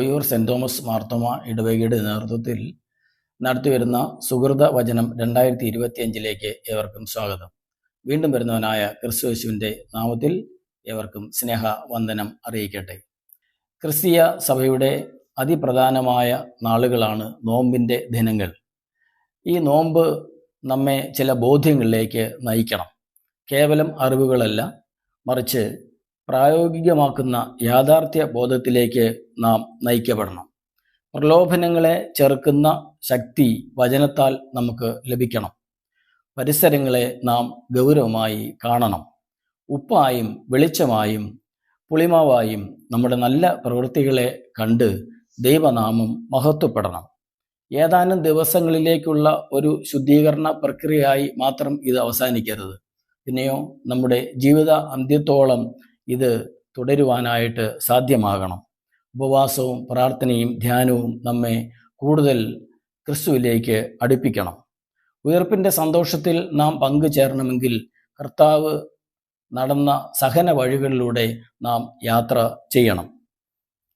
Oyoor saint Thomas Marthoma ഇടവകയുടെ നേതൃത്വത്തിൽ നടത്തിവരുന്ന സുഹൃത വചനം രണ്ടായിരത്തി ഇരുപത്തിയഞ്ചിലേക്ക് ഏവർക്കും സ്വാഗതം. വീണ്ടും വരുന്നവനായ ക്രിസ്തുവേശുവിന്റെ നാമത്തിൽ ഏവർക്കും സ്നേഹ വന്ദനം അറിയിക്കട്ടെ. ക്രിസ്തീയ സഭയുടെ അതിപ്രധാനമായ നാളുകളാണ് നോമ്പിന്റെ ദിനങ്ങൾ. ഈ നോമ്പ് നമ്മെ ചില ബോധ്യങ്ങളിലേക്ക് നയിക്കണം. കേവലം അറിവുകളല്ല മറിച്ച് പ്രായോഗികമാക്കുന്ന യാഥാർത്ഥ്യ ബോധത്തിലേക്ക് നാം നയിക്കപ്പെടണം. പ്രലോഭനങ്ങളെ ചെറുക്കുന്ന ശക്തി വചനത്താൽ നമുക്ക് ലഭിക്കണം. പരിസരങ്ങളെ നാം ഗൗരവമായി കാണണം. ഉപ്പായും വെളിച്ചമായും പുളിമാവായും നമ്മുടെ നല്ല പ്രവൃത്തികളെ കണ്ട് ദൈവനാമം മഹത്വപ്പെടണം. ഏതാനും ദിവസങ്ങളിലേക്കുള്ള ഒരു ശുദ്ധീകരണ പ്രക്രിയയായി മാത്രം ഇത് അവസാനിക്കരുത്. പിന്നെയോ നമ്മുടെ ജീവിത അന്ത്യത്തോളം ഇത് തുടരുവാനായിട്ട് സാധ്യമാകണം. ഉപവാസവും പ്രാർത്ഥനയും ധ്യാനവും നമ്മെ കൂടുതൽ ക്രിസ്തുവിലേക്ക് അടുപ്പിക്കണം. ഉയർപ്പിന്റെ സന്തോഷത്തിൽ നാം പങ്കുചേരണമെങ്കിൽ കർത്താവ് നടന്ന സഹന വഴികളിലൂടെ നാം യാത്ര ചെയ്യണം.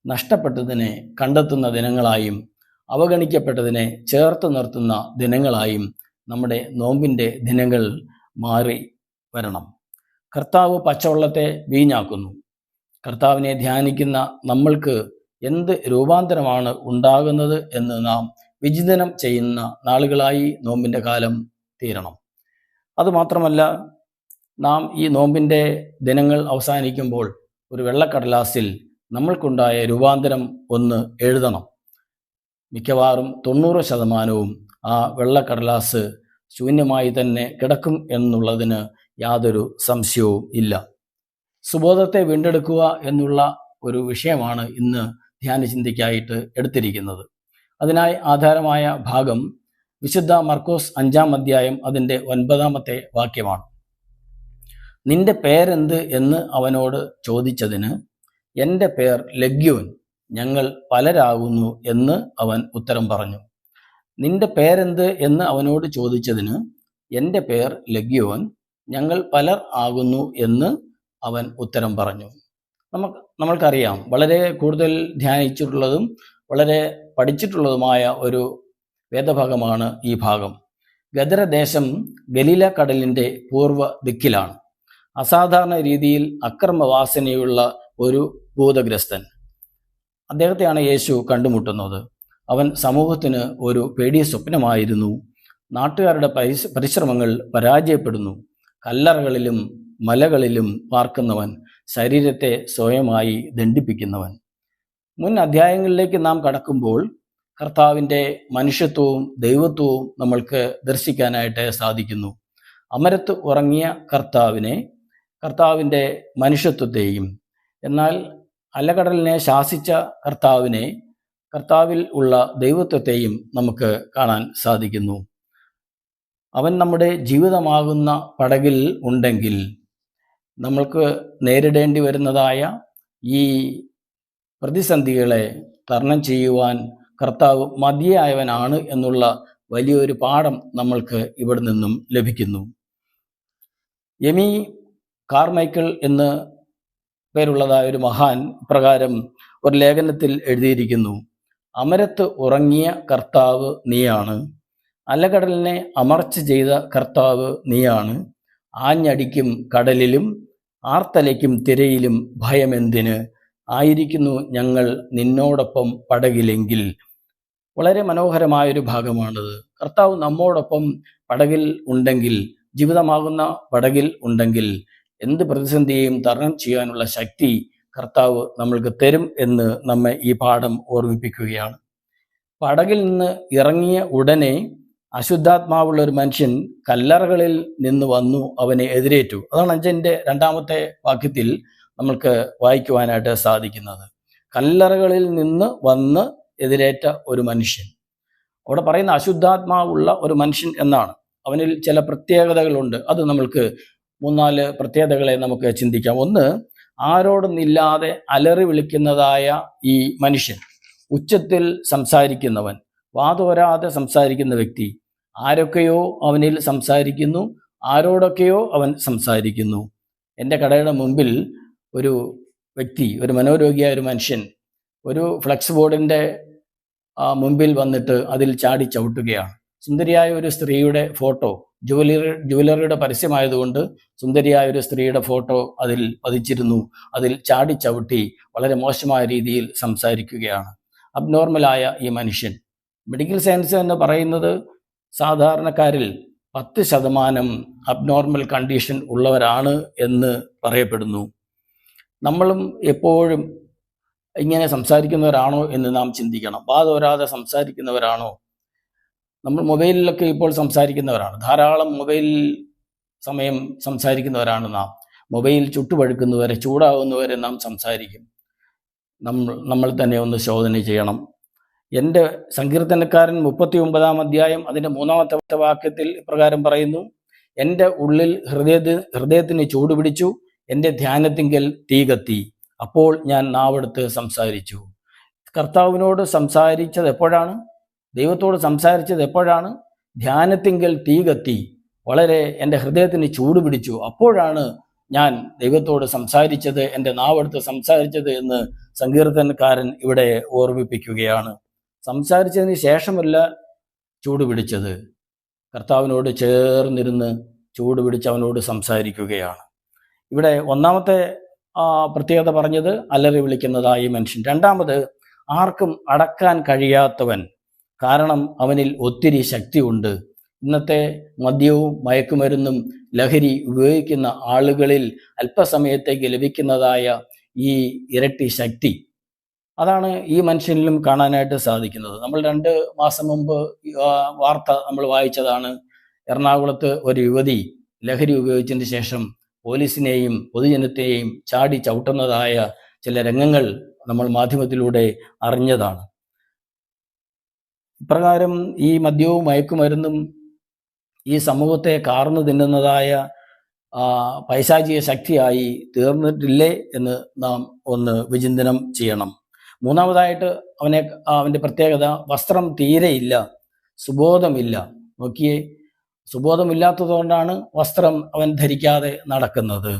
നഷ്ടപ്പെട്ടതിനെ കണ്ടെത്തുന്ന ദിനങ്ങളായും അവഗണിക്കപ്പെട്ടതിനെ ചേർത്ത് നിർത്തുന്ന ദിനങ്ങളായും നമ്മുടെ നോമ്പിന്റെ ദിനങ്ങൾ മാറി വരണം. കർത്താവ് പച്ചവെള്ളത്തെ വീഞ്ഞാക്കുന്നു. കർത്താവിനെ ധ്യാനിക്കുന്ന നമ്മൾക്ക് എന്ത് രൂപാന്തരമാണ് ഉണ്ടാകുന്നത് എന്ന് നാം വിചിന്തനം ചെയ്യുന്ന നാളുകളായി നോമ്പിന്റെ കാലം തീരണം. അതുമാത്രമല്ല നാം ഈ നോമ്പിന്റെ ദിനങ്ങൾ അവസാനിക്കുമ്പോൾ ഒരു വെള്ളക്കടലാസിൽ നമ്മൾക്കുണ്ടായ രൂപാന്തരം ഒന്ന് എഴുതണം. മിക്കവാറും തൊണ്ണൂറ് ശതമാനവും ആ വെള്ളക്കടലാസ് ശൂന്യമായി തന്നെ കിടക്കും എന്നുള്ളതിന് യാതൊരു സംശയവും ഇല്ല. സുബോധത്തെ വീണ്ടെടുക്കുക എന്നുള്ള ഒരു വിഷയമാണ് ഇന്ന് ധ്യാന ധ്യാനചിന്തയ്ക്കായിട്ട് എടുത്തിരിക്കുന്നത്. അതിനായി ആധാരമായ ഭാഗം വിശുദ്ധ മർക്കോസ് അഞ്ചാം അധ്യായം അതിന്റെ ഒൻപതാമത്തെ വാക്യമാണ്. നിന്റെ പേരെന്ത് എന്ന് അവനോട് ചോദിച്ചതിന് എന്റെ പേർ ലഗ്യോൻ ഞങ്ങൾ പലരാകുന്നു എന്ന് അവൻ ഉത്തരം പറഞ്ഞു. നിന്റെ പേരെന്ത് എന്ന് അവനോട് ചോദിച്ചതിന് എന്റെ പേർ ലഗ്യോൻ ഞങ്ങൾ പലർ ആകുന്നു എന്ന് അവൻ ഉത്തരം പറഞ്ഞു. നമുക്ക് നമ്മൾക്കറിയാം വളരെ കൂടുതൽ ധ്യാനിച്ചിട്ടുള്ളതും വളരെ പഠിച്ചിട്ടുള്ളതുമായ ഒരു വേദഭാഗമാണ് ഈ ഭാഗം. ഗദരദേശം ഗലീല കടലിന്റെ പൂർവ ദിക്കിലാണ്. അസാധാരണ രീതിയിൽ അക്രമവാസനയുള്ള ഒരു ഭൂതഗ്രസ്തൻ. അദ്ദേഹത്തെയാണ് യേശു കണ്ടുമുട്ടുന്നത്. അവൻ സമൂഹത്തിന് ഒരു പേടിയ സ്വപ്നമായിരുന്നു. നാട്ടുകാരുടെ പരിശ്രമങ്ങൾ പരാജയപ്പെടുന്നു. കല്ലറകളിലും മലകളിലും പാർക്കുന്നവൻ ശരീരത്തെ സ്വയമായി ദണ്ഡിപ്പിക്കുന്നവൻ. മുൻ അധ്യായങ്ങളിലേക്ക് നാം കടക്കുമ്പോൾ കർത്താവിന്റെ മനുഷ്യത്വവും ദൈവത്വവും നമ്മൾക്ക് ദർശിക്കാനായിട്ട് സാധിക്കുന്നു. അമരത്ത് ഉറങ്ങിയ കർത്താവിനെ കർത്താവിന്റെ മനുഷ്യത്വത്തെയും എന്നാൽ അലകടലിനെ ശാസിച്ച കർത്താവിനെ കർത്താവിൽ ഉള്ള ദൈവത്വത്തെയും നമുക്ക് കാണാൻ സാധിക്കുന്നു. അവൻ നമ്മുടെ ജീവിതമാകുന്ന പടകിൽ ഉണ്ടെങ്കിൽ നമ്മൾക്ക് നേരിടേണ്ടി വരുന്നതായ ഈ പ്രതിസന്ധികളെ തരണം ചെയ്യുവാൻ കർത്താവ് മതിയായവനാണ് എന്നുള്ള വലിയൊരു പാഠം നമ്മൾക്ക് ഇവിടെ നിന്നും ലഭിക്കുന്നു. യമി കാർമൈക്കിൾ എന്ന് പേരുള്ളതായ ഒരു മഹാൻ പ്രകാരം ഒരു ലേഖനത്തിൽ എഴുതിയിരിക്കുന്നു അമരത്ത് ഉറങ്ങിയ കർത്താവ് നീയാണ്. അലകടലിനെ അമർച്ച ചെയ്ത കർത്താവ് നീയാണ്. ആഞ്ഞടിക്കും കടലിലും ആർത്തലയ്ക്കും തിരയിലും ഭയമെന്തിന്? ആയിരിക്കുന്നു ഞങ്ങൾ നിന്നോടൊപ്പം പടകിലെങ്കിൽ. വളരെ മനോഹരമായൊരു ഭാഗമാണത്. കർത്താവ് നമ്മോടൊപ്പം പടകിൽ ഉണ്ടെങ്കിൽ ജീവിതമാകുന്ന പടകിൽ ഉണ്ടെങ്കിൽ എന്ത് പ്രതിസന്ധിയെയും തരണം ചെയ്യാനുള്ള ശക്തി കർത്താവ് നമ്മൾക്ക് തരും എന്ന് നമ്മെ ഈ പാഠം ഓർമ്മിപ്പിക്കുകയാണ്. പടകിൽ നിന്ന് ഇറങ്ങിയ ഉടനെ അശുദ്ധാത്മാവുള്ള ഒരു മനുഷ്യൻ കല്ലറകളിൽ നിന്ന് വന്നു അവനെ എതിരേറ്റു. അതാണ് അഞ്ചന്റെ രണ്ടാമത്തെ വാക്യത്തിൽ നമ്മൾക്ക് വായിക്കുവാനായിട്ട് സാധിക്കുന്നത്. കല്ലറകളിൽ നിന്ന് വന്ന് എതിരേറ്റ ഒരു മനുഷ്യൻ. അവിടെ പറയുന്ന അശുദ്ധാത്മാവുള്ള ഒരു മനുഷ്യൻ എന്നാണ്. അവനിൽ ചില പ്രത്യേകതകളുണ്ട്. അത് നമ്മൾക്ക് മൂന്നാൽ പ്രത്യേകതകളെ നമുക്ക് ചിന്തിക്കാം. ഒന്ന് ആരോടൊന്നില്ലാതെ അലറി വിളിക്കുന്നതായ ഈ മനുഷ്യൻ. ഉച്ചത്തിൽ സംസാരിക്കുന്നവൻ. വാതോരാതെ സംസാരിക്കുന്ന വ്യക്തി. ആരൊക്കെയോ അവനിൽ സംസാരിക്കുന്നു ആരോടൊക്കെയോ അവൻ സംസാരിക്കുന്നു. എന്റെ കടയുടെ മുമ്പിൽ ഒരു വ്യക്തി ഒരു മനോരോഗിയായ ഒരു മനുഷ്യൻ ഒരു ഫ്ലെക്സ് ബോർഡിന്റെ മുമ്പിൽ വന്നിട്ട് അതിൽ ചാടി ചവിട്ടുകയാണ്. സുന്ദരിയായ ഒരു സ്ത്രീയുടെ ഫോട്ടോ ജുവലറി ജുവലറിയുടെ പരസ്യമായതുകൊണ്ട് സുന്ദരിയായ ഒരു സ്ത്രീയുടെ ഫോട്ടോ അതിൽ പതിച്ചിരുന്നു. അതിൽ ചാടി ചവിട്ടി വളരെ മോശമായ രീതിയിൽ സംസാരിക്കുകയാണ്. അബ്നോർമലായ ഈ മനുഷ്യൻ. മെഡിക്കൽ സയൻസ് എന്ന് പറയുന്നത് സാധാരണക്കാരിൽ പത്ത് ശതമാനം അബ്നോർമൽ കണ്ടീഷൻ ഉള്ളവരാണ് എന്ന് പറയപ്പെടുന്നു. നമ്മളും എപ്പോഴും ഇങ്ങനെ സംസാരിക്കുന്നവരാണോ എന്ന് നാം ചിന്തിക്കണം. വാതോരാതെ സംസാരിക്കുന്നവരാണോ? നമ്മൾ മൊബൈലിലൊക്കെ ഇപ്പോൾ സംസാരിക്കുന്നവരാണ്. ധാരാളം മൊബൈൽ സമയം സംസാരിക്കുന്നവരാണ് നാം. മൊബൈൽ ചുട്ടുപഴുക്കുന്നവരെ ചൂടാവുന്നവരെ നാം സംസാരിക്കും. നമ്മൾ നമ്മൾ തന്നെ ഒന്ന് ശോധന ചെയ്യണം. എന്റെ സങ്കീർത്തനക്കാരൻ മുപ്പത്തി ഒമ്പതാം അധ്യായം അതിന്റെ മൂന്നാമത്തെ വാക്യത്തിൽ ഇപ്രകാരം പറയുന്നു എന്റെ ഉള്ളിൽ ഹൃദയത്തിന് ഹൃദയത്തിന് ചൂടുപിടിച്ചു എന്റെ ധ്യാനത്തിങ്കൽ തീ കത്തി. അപ്പോൾ ഞാൻ നാവെടുത്ത് സംസാരിച്ചു. കർത്താവിനോട് സംസാരിച്ചത് എപ്പോഴാണ്? ദൈവത്തോട് സംസാരിച്ചത് എപ്പോഴാണ്? ധ്യാനത്തിങ്കൽ തീ കത്തി. വളരെ എന്റെ ഹൃദയത്തിന് ചൂടുപിടിച്ചു. അപ്പോഴാണ് ഞാൻ ദൈവത്തോട് സംസാരിച്ചത് എന്റെ നാവെടുത്ത് സംസാരിച്ചത് എന്ന് സങ്കീർത്തനക്കാരൻ ഇവിടെ ഓർമ്മിപ്പിക്കുകയാണ്. സംസാരിച്ചതിന് ശേഷമല്ല ചൂട് പിടിച്ചത്. കർത്താവിനോട് ചേർന്നിരുന്ന് ചൂട് പിടിച്ച് അവനോട് സംസാരിക്കുകയാണ്. ഇവിടെ ഒന്നാമത്തെ പ്രത്യേകത പറഞ്ഞത് അലറി വിളിക്കുന്നതായി മനുഷ്യൻ. രണ്ടാമത് ആർക്കും അടക്കാൻ കഴിയാത്തവൻ. കാരണം അവനിൽ ഒത്തിരി ശക്തിയുണ്ട്. ഇന്നത്തെ മദ്യവും മയക്കുമരുന്നും ലഹരി ഉപയോഗിക്കുന്ന ആളുകളിൽ അല്പസമയത്തേക്ക് ലഭിക്കുന്നതായ ഈ ഇരട്ടി ശക്തി. അതാണ് ഈ മനുഷ്യനിലും കാണാനായിട്ട് സാധിക്കുന്നത്. നമ്മൾ രണ്ട് മാസം മുമ്പ് വാർത്ത നമ്മൾ വായിച്ചതാണ്. എറണാകുളത്ത് ഒരു യുവതി ലഹരി ഉപയോഗിച്ചതിന് ശേഷം പോലീസിനെയും പൊതുജനത്തെയും ചാടി ചവിട്ടുന്നതായ ചില രംഗങ്ങൾ നമ്മൾ മാധ്യമത്തിലൂടെ അറിഞ്ഞതാണ്. ഇപ്രകാരം ഈ മദ്യവും മയക്കുമരുന്നും ഈ സമൂഹത്തെ കാർന്നു തിന്നുന്നതായ പൈശാചിക ശക്തിയായി തീർന്നിട്ടില്ലേ എന്ന് നാം ഒന്ന് വിചിന്തനം ചെയ്യണം. മൂന്നാമതായിട്ട് അവനെ അവന്റെ പ്രത്യേകത വസ്ത്രം തീരെയില്ല സുബോധമില്ല. നോക്കിയേ സുബോധമില്ലാത്തതുകൊണ്ടാണ് വസ്ത്രം അവൻ ധരിക്കാതെ നടക്കുന്നത്.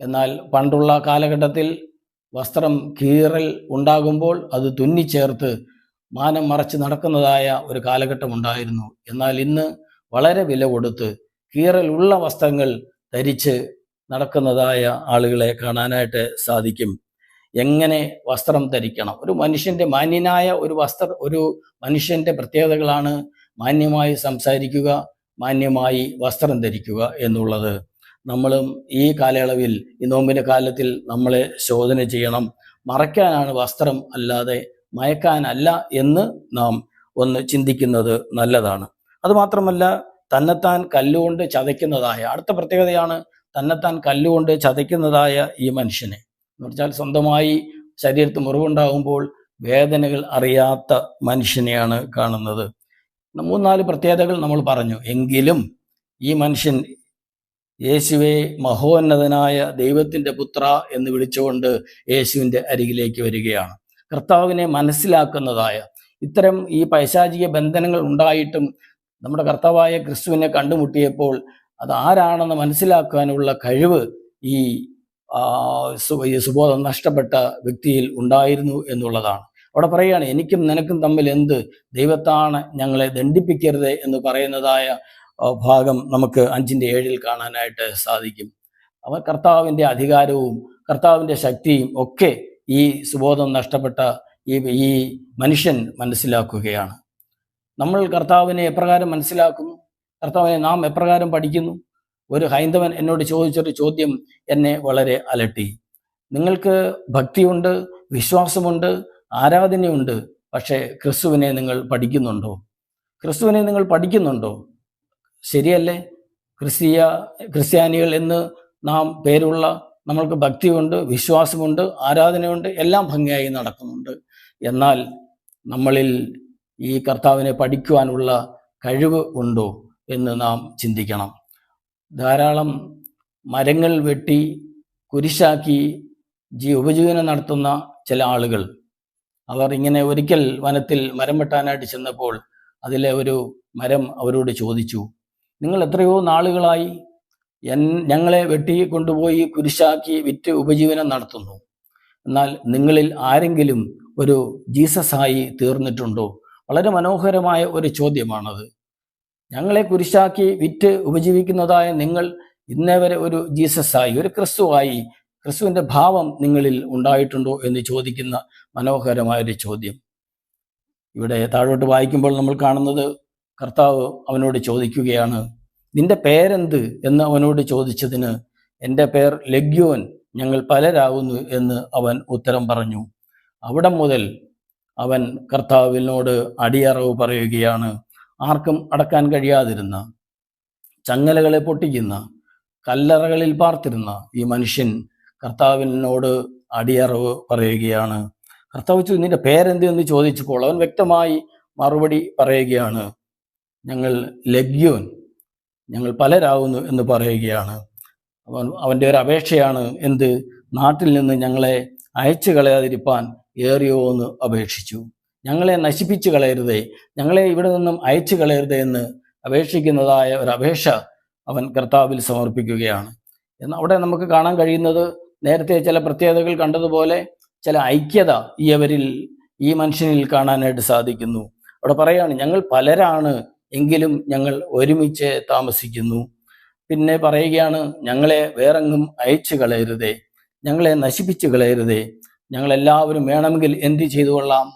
എന്നാൽ പണ്ടുള്ള കാലഘട്ടത്തിൽ വസ്ത്രം കീറൽ ഉണ്ടാകുമ്പോൾ അത് തുന്നിച്ചേർത്ത് മാനം മറച്ച് നടക്കുന്നതായ ഒരു കാലഘട്ടം ഉണ്ടായിരുന്നു. എന്നാൽ ഇന്ന് വളരെ വില കൊടുത്ത് കീറലുള്ള വസ്ത്രങ്ങൾ ധരിച്ച് നടക്കുന്നതായ ആളുകളെ കാണാനായിട്ട് സാധിക്കും. എങ്ങനെ വസ്ത്രം ധരിക്കണം? ഒരു മനുഷ്യന്റെ മാന്യനായ ഒരു വസ്ത്ര ഒരു മനുഷ്യന്റെ പ്രത്യേകതകളാണ് മാന്യമായി സംസാരിക്കുക മാന്യമായി വസ്ത്രം ധരിക്കുക എന്നുള്ളത്. നമ്മളും ഈ കാലയളവിൽ ഈ നോമ്പിന്റെ കാലത്തിൽ നമ്മളെ ശോധന ചെയ്യണം. മറയ്ക്കാനാണ് വസ്ത്രം അല്ലാതെ മയക്കാനല്ല എന്ന് നാം ഒന്ന് ചിന്തിക്കുന്നത് നല്ലതാണ്. അതുമാത്രമല്ല തന്നെത്താൻ കല്ലുകൊണ്ട് ചതയ്ക്കുന്നതായ അടുത്ത പ്രത്യേകതയാണ് തന്നെത്താൻ കല്ലുകൊണ്ട് ചതയ്ക്കുന്നതായ ഈ മനുഷ്യനെ. എന്ന് വെച്ചാൽ സ്വന്തമായി ശരീരത്ത് മുറിവുണ്ടാകുമ്പോൾ വേദനകൾ അറിയാത്ത മനുഷ്യനെയാണ് കാണുന്നത്. മൂന്നാൽ പ്രത്യേകതകൾ നമ്മൾ പറഞ്ഞു. എങ്കിലും ഈ മനുഷ്യൻ യേശുവെ മഹോന്നതനായ ദൈവത്തിന്റെ പുത്ര എന്ന് വിളിച്ചുകൊണ്ട് യേശുവിന്റെ അരികിലേക്ക് വരികയാണ്. കർത്താവിനെ മനസ്സിലാക്കുന്നതായ ഇത്തരം ഈ പൈശാചിക ബന്ധനങ്ങൾ ഉണ്ടായിട്ടും നമ്മുടെ കർത്താവായ ക്രിസ്തുവിനെ കണ്ടുമുട്ടിയപ്പോൾ അത് ആരാണെന്ന് മനസ്സിലാക്കാനുള്ള കഴിവ് ഈ സുബോധം നഷ്ടപ്പെട്ട വ്യക്തിയിൽ ഉണ്ടായിരുന്നു എന്നുള്ളതാണ്. അവിടെ പറയുകയാണ് എനിക്കും നിനക്കും തമ്മിൽ എന്ത്? ദൈവത്താണ് ഞങ്ങളെ ദണ്ഡിപ്പിക്കരുത് എന്ന് പറയുന്നതായ ഭാഗം നമുക്ക് അഞ്ചിന്റെ ഏഴിൽ കാണാനായിട്ട് സാധിക്കും. അവൻ കർത്താവിന്റെ അധികാരവും കർത്താവിന്റെ ശക്തിയും ഒക്കെ ഈ സുബോധം നഷ്ടപ്പെട്ട ഈ ഈ മനുഷ്യൻ മനസ്സിലാക്കുകയാണ്. നമ്മൾ കർത്താവിനെ എപ്രകാരം മനസ്സിലാക്കുന്നു? കർത്താവിനെ നാം എപ്രകാരം പഠിക്കുന്നു? ഒരു ഹൈന്ദവൻ എന്നോട് ചോദിച്ചൊരു ചോദ്യം എന്നെ വളരെ അലട്ടി. നിങ്ങൾക്ക് ഭക്തിയുണ്ട് വിശ്വാസമുണ്ട് ആരാധനയുണ്ട് പക്ഷേ ക്രിസ്തുവിനെ നിങ്ങൾ പഠിക്കുന്നുണ്ടോ? ക്രിസ്തുവിനെ നിങ്ങൾ പഠിക്കുന്നുണ്ടോ? ശരിയല്ലേ? ക്രിസ്തീയ ക്രിസ്ത്യാനികൾ എന്ന് നാം പേരുള്ള നമ്മൾക്ക് ഭക്തിയുണ്ട് വിശ്വാസമുണ്ട് ആരാധനയുണ്ട് എല്ലാം ഭംഗിയായി നടക്കുന്നുണ്ട്. എന്നാൽ നമ്മളിൽ ഈ കർത്താവിനെ പഠിക്കുവാനുള്ള കഴിവ് ഉണ്ടോ എന്ന് നാം ചിന്തിക്കണം. ധാരാളം മരങ്ങൾ വെട്ടി കുരിശാക്കി ജീ ഉപജീവനം നടത്തുന്ന ചില ആളുകൾ. അവർ ഇങ്ങനെ ഒരിക്കൽ വനത്തിൽ മരം വെട്ടാനായിട്ട് ചെന്നപ്പോൾ അതിലെ ഒരു മരം അവരോട് ചോദിച്ചു നിങ്ങൾ എത്രയോ നാളുകളായി എൻ ഞങ്ങളെ വെട്ടി കൊണ്ടുപോയി കുരിശാക്കി വിറ്റ് ഉപജീവനം നടത്തുന്നു. എന്നാൽ നിങ്ങളിൽ ആരെങ്കിലും ഒരു ജീസസായി തീർന്നിട്ടുണ്ടോ? വളരെ മനോഹരമായ ഒരു ചോദ്യമാണത്. ഞങ്ങളെ കുരിശാക്കി വിറ്റ് ഉപജീവിക്കുന്നതായ നിങ്ങൾ ഇന്നേ വരെ ഒരു ജീസസായി ഒരു ക്രിസ്തുവായി ക്രിസ്തുവിന്റെ ഭാവം നിങ്ങളിൽ ഉണ്ടായിട്ടുണ്ടോ എന്ന് ചോദിക്കുന്ന മനോഹരമായ ഒരു ചോദ്യം. ഇവിടെ താഴോട്ട് വായിക്കുമ്പോൾ നമ്മൾ കാണുന്നത് കർത്താവ് അവനോട് ചോദിക്കുകയാണ് നിന്റെ പേരെന്ത്? എന്ന് അവനോട് ചോദിച്ചതിന് എന്റെ പേർ ലഗ്യോൻ ഞങ്ങൾ പലരാകുന്നു എന്ന് അവൻ ഉത്തരം പറഞ്ഞു. അവിടം മുതൽ അവൻ കർത്താവിനോട് അടിയറവ് പറയുകയാണ് ആർക്കും അടക്കാൻ കഴിയാതിരുന്ന ചങ്ങലകളെ പൊട്ടിക്കുന്ന കല്ലറകളിൽ പാർത്തിരുന്ന ഈ മനുഷ്യൻ കർത്താവിനോട് അടിയറവ് പറയുകയാണ്. കർത്താവ് നിന്റെ പേരെന്ത്? എന്ന് ചോദിച്ചപ്പോൾ അവൻ വ്യക്തമായി മറുപടി പറയുകയാണ്. ഞങ്ങൾ ലഗ്യോൻ ഞങ്ങൾ പലരാകുന്നു എന്ന് പറയുകയാണ്. അവൻ അവന്റെ ഒരു അപേക്ഷയാണ് എന്ത്? നാട്ടിൽ നിന്ന് ഞങ്ങളെ അയച്ചു കളയാതിരിപ്പാൻ ഏറിയോ എന്ന് അപേക്ഷിച്ചു. ഞങ്ങളെ നശിപ്പിച്ചു കളയരുതേ ഞങ്ങളെ ഇവിടെ നിന്നും അയച്ചു കളയരുതേ എന്ന് അപേക്ഷിക്കുന്നതായ ഒരു അപേക്ഷ അവൻ കർത്താവിൽ സമർപ്പിക്കുകയാണ്. എന്നാൽ അവിടെ നമുക്ക് കാണാൻ കഴിയുന്നത് നേരത്തെ ചില പ്രത്യേകതകൾ കണ്ടതുപോലെ ചില ഐക്യത ഈ അവരിൽ ഈ മനുഷ്യനിൽ കാണാനായിട്ട് സാധിക്കുന്നു. അവിടെ പറയാണ് ഞങ്ങൾ പലരാണ് എങ്കിലും ഞങ്ങൾ ഒരുമിച്ച് താമസിക്കുന്നു. പിന്നെ പറയുകയാണ് ഞങ്ങളെ വേറെങ്ങും അയച്ചു കളയരുതേ ഞങ്ങളെ നശിപ്പിച്ചു കളയരുതേ ഞങ്ങളെല്ലാവരും വേണമെങ്കിൽ എന്ത് ചെയ്തു കൊള്ളാം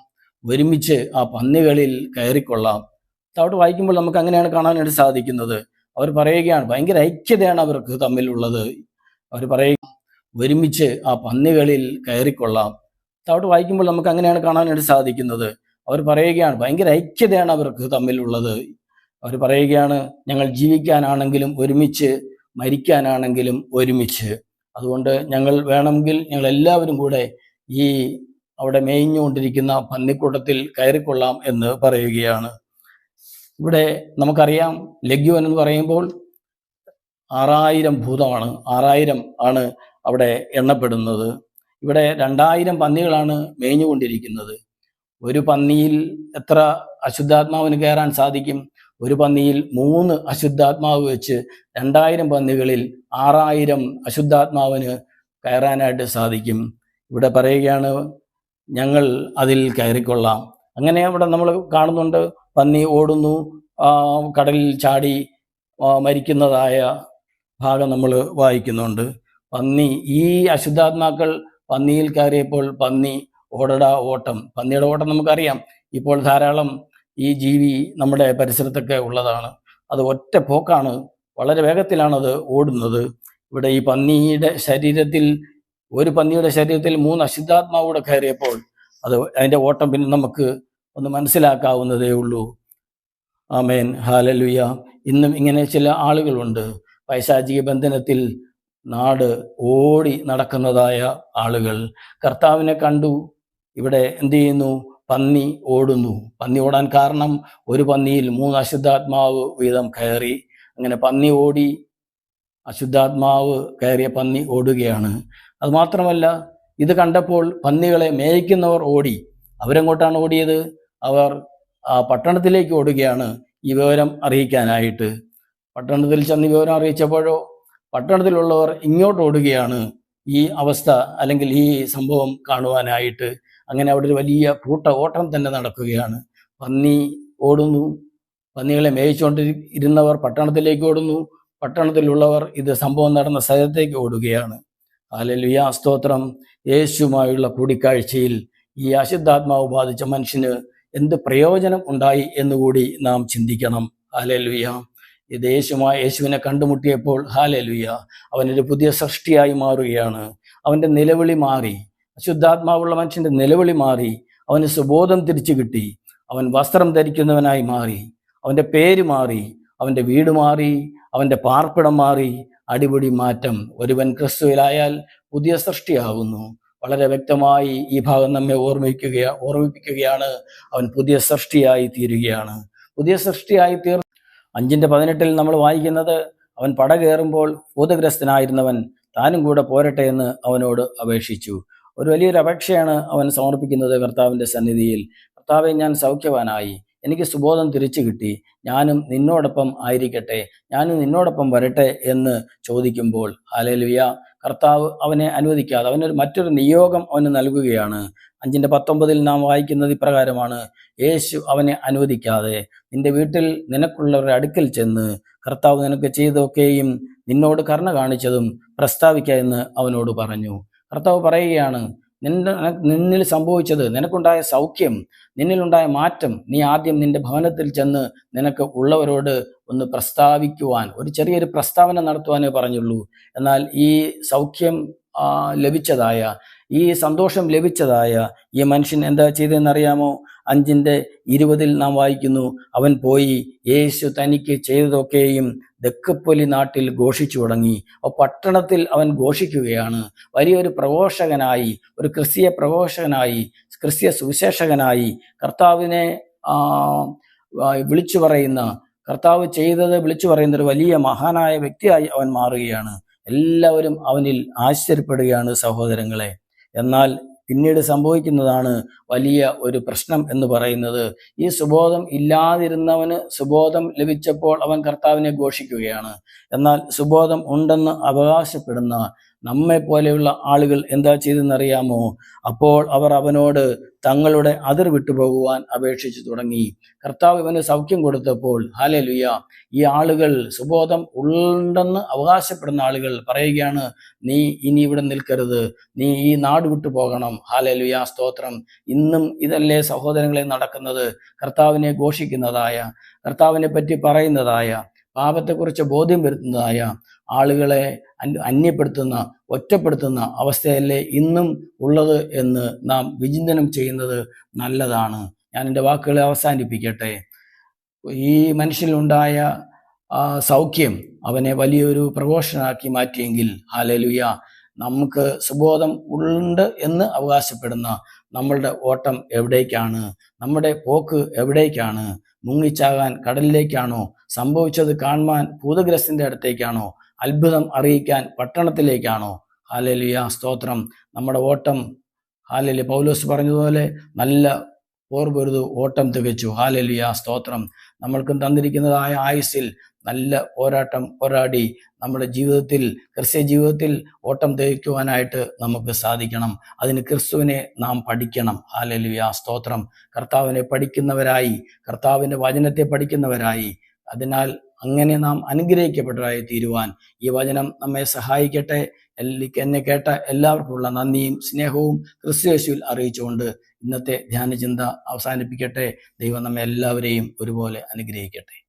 ഒരുമിച്ച് ആ പന്നികളിൽ കയറിക്കൊള്ളാം. അവിടെ വായിക്കുമ്പോൾ നമുക്ക് അങ്ങനെയാണ് കാണാനായിട്ട് സാധിക്കുന്നത്. അവർ പറയുകയാണ് ഭയങ്കര ഐക്യതയാണ് അവർക്ക് തമ്മിലുള്ളത്. അവർ പറയുക ഒരുമിച്ച് ആ പന്നികളിൽ കയറിക്കൊള്ളാം. അവിടെ വായിക്കുമ്പോൾ നമുക്ക് അങ്ങനെയാണ് കാണാനായിട്ട് സാധിക്കുന്നത്. അവർ പറയുകയാണ് ഭയങ്കര ഐക്യതയാണ് അവർക്ക് തമ്മിലുള്ളത്. അവർ പറയുകയാണ് ഞങ്ങൾ ജീവിക്കാനാണെങ്കിലും ഒരുമിച്ച് മരിക്കാനാണെങ്കിലും ഒരുമിച്ച്. അതുകൊണ്ട് ഞങ്ങൾ വേണമെങ്കിൽ ഞങ്ങൾ എല്ലാവരും കൂടെ ഈ അവിടെ മേയിഞ്ഞുകൊണ്ടിരിക്കുന്ന പന്നിക്കൂട്ടത്തിൽ കയറിക്കൊള്ളാം എന്ന് പറയുകയാണ്. ഇവിടെ നമുക്കറിയാം ലഗ്യുവൻ എന്ന് പറയുമ്പോൾ ആറായിരം ഭൂതമാണ്. ആറായിരം ആണ് അവിടെ എണ്ണപ്പെടുന്നത്. ഇവിടെ രണ്ടായിരം പന്നികളാണ് മേഞ്ഞുകൊണ്ടിരിക്കുന്നത്. ഒരു പന്നിയിൽ എത്ര അശുദ്ധാത്മാവിന് കയറാൻ സാധിക്കും? ഒരു പന്നിയിൽ മൂന്ന് അശുദ്ധാത്മാവ് വെച്ച് രണ്ടായിരം പന്നികളിൽ ആറായിരം അശുദ്ധാത്മാവിന് കയറാനായിട്ട് സാധിക്കും. ഇവിടെ പറയുകയാണ് ഞങ്ങൾ അതിൽ കയറിക്കൊള്ളാം. അങ്ങനെ അവിടെ നമ്മൾ കാണുന്നുണ്ട് പന്നി ഓടുന്നു കടലിൽ ചാടി മരിക്കുന്നതായ ഭാഗം നമ്മൾ വായിക്കുന്നുണ്ട്. പന്നി ഈ അശുദ്ധാത്മാക്കൾ പന്നിയിൽ കയറിയപ്പോൾ പന്നി ഓടട ഓട്ടം. പന്നിയുടെ ഓട്ടം നമുക്കറിയാം. ഇപ്പോൾ ധാരാളം ഈ ജീവി നമ്മുടെ പരിസരത്തൊക്കെ ഉള്ളതാണ്. അത് ഒറ്റ പോക്കാണ്. വളരെ വേഗത്തിലാണത് ഓടുന്നത്. ഇവിടെ ഈ പന്നിയുടെ ശരീരത്തിൽ ഒരു പന്നിയുടെ ശരീരത്തിൽ മൂന്ന് അശുദ്ധാത്മാവൂടെ കയറിയപ്പോൾ അത് അതിന്റെ ഓട്ടം പിന്നെ നമുക്ക് ഒന്ന് മനസ്സിലാക്കാവുന്നതേ ഉള്ളൂ. ആമേൻ. ഹാലലുയ ഇന്നും ഇങ്ങനെ ചില ആളുകളുണ്ട്. പൈശാചിക ബന്ധനത്തിൽ നാട് ഓടി നടക്കുന്നതായ ആളുകൾ. കർത്താവിനെ കണ്ടു. ഇവിടെ എന്ത് ചെയ്യുന്നു? പന്നി ഓടുന്നു. പന്നി ഓടാൻ കാരണം ഒരു പന്നിയിൽ മൂന്ന് അശുദ്ധാത്മാവ് വീതം കയറി. അങ്ങനെ പന്നി ഓടി അശുദ്ധാത്മാവ് കയറിയ പന്നി ഓടുകയാണ്. അത് മാത്രമല്ല ഇത് കണ്ടപ്പോൾ പന്നികളെ മേയ്ക്കുന്നവർ ഓടി. അവരെങ്ങോട്ടാണ് ഓടിയത്? അവർ പട്ടണത്തിലേക്ക് ഓടുകയാണ് ഈ വിവരം അറിയിക്കാനായിട്ട്. പട്ടണത്തിൽ ചെന്ന് വിവരം അറിയിച്ചപ്പോഴോ പട്ടണത്തിലുള്ളവർ ഇങ്ങോട്ട് ഓടുകയാണ് ഈ അവസ്ഥ അല്ലെങ്കിൽ ഈ സംഭവം കാണുവാനായിട്ട്. അങ്ങനെ അവിടെ ഒരു വലിയ കൂട്ട ഓട്ടം തന്നെ നടക്കുകയാണ്. പന്നി ഓടുന്നു. പന്നികളെ മേയിച്ചുകൊണ്ടിരുന്നവർ പട്ടണത്തിലേക്ക് ഓടുന്നു. പട്ടണത്തിലുള്ളവർ ഇത് സംഭവം നടന്ന സ്ഥലത്തേക്ക് ഓടുകയാണ്. ഹാലലുയ സ്തോത്രം. യേശുമായുള്ള കൂടിക്കാഴ്ചയിൽ ഈ അശുദ്ധാത്മാവ് ബാധിച്ച മനുഷ്യന് എന്ത് പ്രയോജനം ഉണ്ടായി എന്നുകൂടി നാം ചിന്തിക്കണം. ഹാലലുയ ഇത് യേശുമായ യേശുവിനെ കണ്ടുമുട്ടിയപ്പോൾ ഹാലലുയ അവനൊരു പുതിയ സൃഷ്ടിയായി മാറുകയാണ്. അവന്റെ നിലവിളി മാറി. അശുദ്ധാത്മാവുള്ള മനുഷ്യന്റെ നിലവിളി മാറി. അവന് സുബോധം തിരിച്ചു കിട്ടി. അവൻ വസ്ത്രം ധരിക്കുന്നവനായി മാറി. അവന്റെ പേര് മാറി. അവന്റെ വീട് മാറി. അവന്റെ പാർപ്പിടം മാറി. അടിപൊളി മാറ്റം. ഒരുവൻ ക്രിസ്തുവിലായാൽ പുതിയ സൃഷ്ടിയാകുന്നു വളരെ വ്യക്തമായി ഈ ഭാഗം നമ്മെ ഓർമ്മിക്കുക ഓർമ്മിപ്പിക്കുകയാണ്. അവൻ പുതിയ സൃഷ്ടിയായി തീരുകയാണ്. പുതിയ സൃഷ്ടിയായി തീർ അഞ്ചിന്റെ പതിനെട്ടിൽ നമ്മൾ വായിക്കുന്നത് അവൻ പട കയറുമ്പോൾ ഭൂതഗ്രസ്തനായിരുന്നവൻ താനും കൂടെ പോരട്ടെ എന്ന് അവനോട് അപേക്ഷിച്ചു. ഒരു വലിയൊരു അപേക്ഷയാണ് അവൻ സമർപ്പിക്കുന്നത് കർത്താവിന്റെ സന്നിധിയിൽ. കർത്താവെ ഞാൻ സൗഖ്യവാനായി. എനിക്ക് സുബോധം തിരിച്ചു കിട്ടി. ഞാനും നിന്നോടൊപ്പം ആയിരിക്കട്ടെ. ഞാനും നിന്നോടൊപ്പം വരട്ടെ എന്ന് ചോദിക്കുമ്പോൾ ഹാലേലുയ കർത്താവ് അവനെ അനുവദിക്കാതെ അവനൊരു മറ്റൊരു നിയോഗം അവന് നൽകുകയാണ്. അഞ്ചിന്റെ പത്തൊമ്പതിൽ നാം വായിക്കുന്നത് ഇപ്രകാരമാണ് യേശു അവനെ അനുവദിക്കാതെ നിന്റെ വീട്ടിൽ നിനക്കുള്ളവരുടെ അടുക്കൽ ചെന്ന് കർത്താവ് നിനക്ക് ചെയ്തൊക്കെയും നിന്നോട് കരുണ കാണിച്ചതും പ്രസ്താവിക്കുക എന്ന് അവനോട് പറഞ്ഞു. കർത്താവ് പറയുകയാണ് നിന്റെ നിന്നിൽ സംഭവിച്ചത് നിനക്കുണ്ടായ സൗഖ്യം നിന്നിലുണ്ടായ മാറ്റം നീ ആദ്യം നിന്റെ ഭവനത്തിൽ ചെന്ന് നിനക്ക് ഉള്ളവരോട് ഒന്ന് പ്രസ്താവിക്കുവാൻ ഒരു ചെറിയൊരു പ്രസ്താവന നടത്തുവാനേ പറഞ്ഞുള്ളൂ. എന്നാൽ ഈ സൗഖ്യം ലഭിച്ചതായ ഈ സന്തോഷം ലഭിച്ചതായ ഈ മനുഷ്യൻ എന്താ ചെയ്തതെന്നറിയാമോ? അഞ്ചിന്റെ ഇരുപതിൽ നാം വായിക്കുന്നു അവൻ പോയി യേശു തനിക്ക് ചെയ്തതൊക്കെയും ദക്കപ്പൊലി നാട്ടിൽ ഘോഷിച്ചു തുടങ്ങി. അപ്പോൾ പട്ടണത്തിൽ അവൻ ഘോഷിക്കുകയാണ്. വലിയൊരു പ്രഘോഷകനായി ഒരു ക്രിസ്തീയ പ്രഘോഷകനായി ക്രിസ്തീയ സുവിശേഷകനായി കർത്താവിനെ വിളിച്ചു പറയുന്ന കർത്താവ് ചെയ്തത് വിളിച്ചു പറയുന്ന ഒരു വലിയ മഹാനായ വ്യക്തിയായി അവൻ മാറുകയാണ്. എല്ലാവരും അവനിൽ ആശ്ചര്യപ്പെടുകയാണ് സഹോദരങ്ങളെ. എന്നാൽ പിന്നീട് സംഭവിക്കുന്നതാണ് വലിയ ഒരു പ്രശ്നം എന്ന് പറയുന്നത്. ഈ സുബോധം ഇല്ലാതിരുന്നവന് സുബോധം ലഭിച്ചപ്പോൾ അവൻ കർത്താവിനെ ഘോഷിക്കുകയാണ്. എന്നാൽ സുബോധം ഉണ്ടെന്ന് അവകാശപ്പെടുന്ന നമ്മെ പോലെയുള്ള ആളുകൾ എന്താ ചെയ്തെന്നറിയാമോ അപ്പോൾ അവർ അവനോട് തങ്ങളുടെ അതിർ വിട്ടുപോകുവാൻ അപേക്ഷിച്ചു തുടങ്ങി. കർത്താവ് ഇവന് സൗഖ്യം കൊടുത്തപ്പോൾ ഹാലേ ലുയ ഈ ആളുകൾ സുബോധം ഉണ്ടെന്ന് അവകാശപ്പെടുന്ന ആളുകൾ പറയുകയാണ് നീ ഇനി ഇവിടെ നിൽക്കരുത് നീ ഈ നാട് വിട്ടു പോകണം. ഹാലേ സ്തോത്രം. ഇന്നും ഇതല്ലേ സഹോദരങ്ങളെ നടക്കുന്നത്? കർത്താവിനെ ഘോഷിക്കുന്നതായ കർത്താവിനെ പറ്റി പറയുന്നതായ പാപത്തെക്കുറിച്ച് ബോധ്യം വരുത്തുന്നതായ ആളുകളെ അന്യപ്പെടുത്തുന്ന ഒറ്റപ്പെടുത്തുന്ന അവസ്ഥയല്ലേ ഇന്നും ഉള്ളത് എന്ന് നാം വിചിന്തനം ചെയ്യുന്നത് നല്ലതാണ്. ഞാൻ എന്റെ വാക്കുകളെ അവസാനിപ്പിക്കട്ടെ. ഈ മനുഷ്യനിലുണ്ടായ സൗഖ്യം അവനെ വലിയൊരു പ്രഘോഷനാക്കി മാറ്റിയെങ്കിൽ ഹാലലുയ നമുക്ക് സുബോധം ഉണ്ട് എന്ന് അവകാശപ്പെടുന്ന നമ്മളുടെ ഓട്ടം എവിടേക്കാണ്? നമ്മുടെ പോക്ക് എവിടേക്കാണ്? മുങ്ങിച്ചാകാൻ കടലിലേക്കാണോ? സംഭവിച്ചത് കാണുവാൻ ഭൂതഗ്രസ്സിന്റെ അടുത്തേക്കാണോ? അത്ഭുതം അറിയിക്കാൻ പട്ടണത്തിലേക്കാണോ? ഹാലലിയ സ്തോത്രം. നമ്മുടെ ഓട്ടം ഹാലലി പൗലോസ് പറഞ്ഞതുപോലെ നല്ല പോർപൊരുതു ഓട്ടം തികച്ചു. ഹാലലിയ സ്തോത്രം. നമ്മൾക്കും തന്നിരിക്കുന്നതായ ആയുസ്സിൽ നല്ല പോരാട്ടം പോരാടി നമ്മുടെ ജീവിതത്തിൽ ക്രിസ്ത്യ ജീവിതത്തിൽ ഓട്ടം തികയ്ക്കുവാനായിട്ട് നമുക്ക് സാധിക്കണം. അതിന് ക്രിസ്തുവിനെ നാം പഠിക്കണം. ഹാലലിയ സ്തോത്രം. കർത്താവിനെ പഠിക്കുന്നവരായി കർത്താവിന്റെ വചനത്തെ പഠിക്കുന്നവരായി. അതിനാൽ അങ്ങനെ നാം അനുഗ്രഹിക്കപ്പെട്ടതായി തീരുവാൻ ഈ വചനം നമ്മെ സഹായിക്കട്ടെ. എന്നെ കേട്ട എല്ലാവർക്കുമുള്ള നന്ദിയും സ്നേഹവും ക്രിസ്തുയേശുവിൽ അറിയിച്ചുകൊണ്ട് ഇന്നത്തെ ധ്യാനചിന്ത അവസാനിപ്പിക്കട്ടെ. ദൈവം നമ്മെ എല്ലാവരെയും ഒരുപോലെ അനുഗ്രഹിക്കട്ടെ.